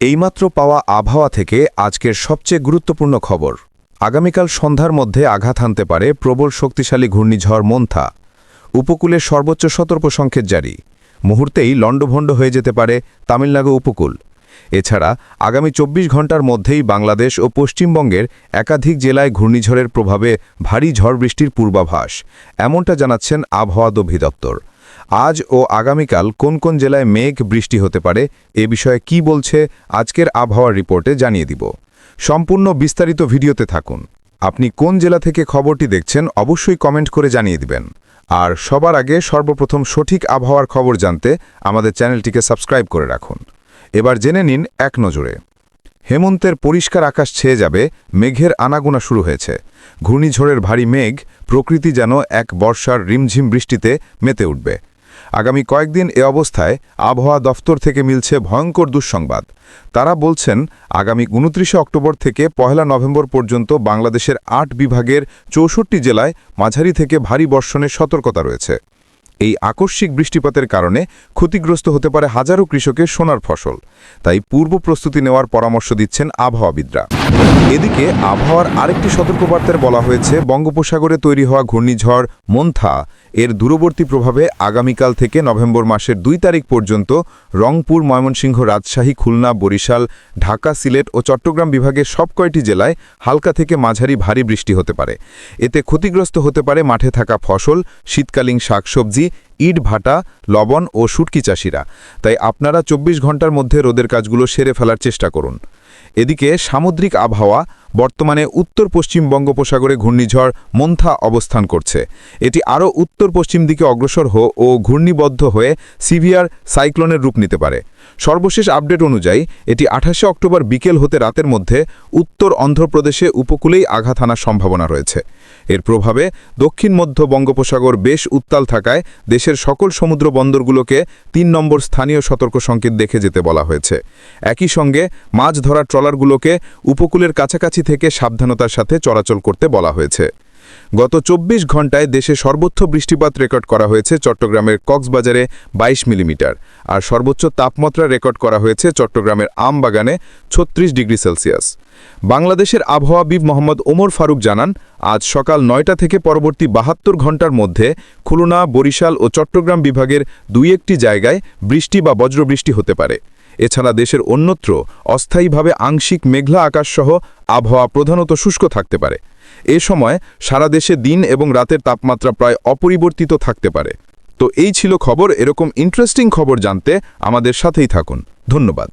এইমাত্র পাওয়া আবহাওয়া থেকে আজকের সবচেয়ে গুরুত্বপূর্ণ খবর। আগামীকাল সন্ধ্যার মধ্যে আঘাত হানতে পারে প্রবল শক্তিশালী ঘূর্ণিঝড় মন্থা। উপকূলে সর্বোচ্চ সতর্ক সংকেত জারি। মুহূর্তেই লণ্ডভণ্ড হয়ে যেতে পারে তামিলনাড়ু উপকূল। এছাড়া আগামী চব্বিশ ঘণ্টার মধ্যেই বাংলাদেশ ও পশ্চিমবঙ্গের একাধিক জেলায় ঘূর্ণিঝড়ের প্রভাবে ভারী ঝড় বৃষ্টির পূর্বাভাস, এমনটা জানাচ্ছেন আবহাওয়া অধিদপ্তর আজ ও আগামীকাল কোন কোন জেলায় মেঘ বৃষ্টি হতে পারে, এ বিষয়ে কি বলছে আজকের আবহাওয়ার রিপোর্টে জানিয়ে দিব। সম্পূর্ণ বিস্তারিত ভিডিওতে থাকুন। আপনি কোন জেলা থেকে খবরটি দেখছেন অবশ্যই কমেন্ট করে জানিয়ে দিবেন। আর সবার আগে সর্বপ্রথম সঠিক আবহাওয়ার খবর জানতে আমাদের চ্যানেলটিকে সাবস্ক্রাইব করে রাখুন। এবার জেনে নিন এক নজরে। হেমন্তের পরিষ্কার আকাশ ছেয়ে যাবে, মেঘের আনাগোনা শুরু হয়েছে। ঘূর্ণিঝড়ের ভারী মেঘ প্রকৃতি যেন এক বর্ষার রিমঝিম বৃষ্টিতে মেতে উঠবে। আগামী কয়েকদিন এ অবস্থায় আবহাওয়া দফতর থেকে মিলছে ভয়ঙ্কর দুঃসংবাদ। তারা বলছেন, আগামী উনত্রিশে অক্টোবর থেকে পহেলা নভেম্বর পর্যন্ত বাংলাদেশের আট বিভাগের চৌষট্টি জেলায় মাঝারি থেকে ভারী বর্ষণের সতর্কতা রয়েছে। এই আকস্মিক বৃষ্টিপাতের কারণে ক্ষতিগ্রস্ত হতে পারে হাজারো কৃষকের সোনার ফসল। তাই পূর্ব প্রস্তুতি নেওয়ার পরামর্শ দিচ্ছেন আবহাওয়াবিদরা। এদিকে আবহাওয়ার আরেকটি সতর্কবার্তায় বলা হয়েছে, বঙ্গোপসাগরে তৈরি হওয়া ঘূর্ণিঝড় মন্থা। এর দূরবর্তী প্রভাবে আগামীকাল থেকে নভেম্বর মাসের দুই তারিখ পর্যন্ত রংপুর, ময়মনসিংহ, রাজশাহী, খুলনা, বরিশাল, ঢাকা, সিলেট ও চট্টগ্রাম বিভাগের সব কয়টি জেলায় হালকা থেকে মাঝারি ভারী বৃষ্টি হতে পারে। এতে ক্ষতিগ্রস্ত হতে পারে মাঠে থাকা ফসল, শীতকালীন শাকসবজি, ইট ভাটা, লবণ ও শুটকি চাষিরা। তাই আপনারা ২৪ ঘণ্টার মধ্যে রোদের কাজগুলো সেরে ফেলার চেষ্টা করুন। এদিকে সামুদ্রিক আবহাওয়া বর্তমানে উত্তর পশ্চিম বঙ্গোপসাগরে ঘূর্ণিঝড় মন্থা অবস্থান করছে। এটি আরও উত্তর পশ্চিম দিকে অগ্রসর হো ও ঘূর্ণিবদ্ধ হয়ে সিভিয়ার সাইক্লোনের রূপ নিতে পারে। সর্বশেষ আপডেট অনুযায়ী, এটি আঠাশে অক্টোবর বিকেল হতে রাতের মধ্যে উত্তর অন্ধ্রপ্রদেশে উপকূলেই আঘাত আনার সম্ভাবনা রয়েছে। এর প্রভাবে দক্ষিণ মধ্য বঙ্গোপসাগর বেশ উত্তাল থাকায় দেশের সকল সমুদ্র বন্দরগুলোকে তিন নম্বর স্থানীয় সতর্ক সংকেত দেখে যেতে বলা হয়েছে। একই সঙ্গে মাছ ধরার ট্রলারগুলোকে উপকূলের কাছাকাছি থেকে সাবধানতার সাথে চলাচল করতে বলা হয়েছে। গত ২৪ ঘন্টায় দেশে সর্বোচ্চ বৃষ্টিপাত রেকর্ড করা হয়েছে চট্টগ্রামের কক্সবাজারে ২২ মিলিমিটার। আর সর্বোচ্চ তাপমাত্রা রেকর্ড করা হয়েছে চট্টগ্রামের আমবাগানে ৩৬ ডিগ্রি সেলসিয়াস। বাংলাদেশের আবহাওয়াবিদ মোহাম্মদ ওমর ফারুক জানান, আজ সকাল নয়টা থেকে পরবর্তী বাহাত্তর ঘণ্টার মধ্যে খুলনা, বরিশাল ও চট্টগ্রাম বিভাগের দুই একটি জায়গায় বৃষ্টি বা বজ্রবৃষ্টি হতে পারে। এছাড়া দেশের অন্যত্র অস্থায়ীভাবে আংশিক মেঘলা আকাশসহ আবহাওয়া প্রধানত শুষ্ক থাকতে পারে। এ সময় সারা দেশে দিন এবং রাতের তাপমাত্রা প্রায় অপরিবর্তিত থাকতে পারে। তো এই ছিল খবর। এরকম ইন্টারেস্টিং খবর জানতে আমাদের সাথেই থাকুন। ধন্যবাদ।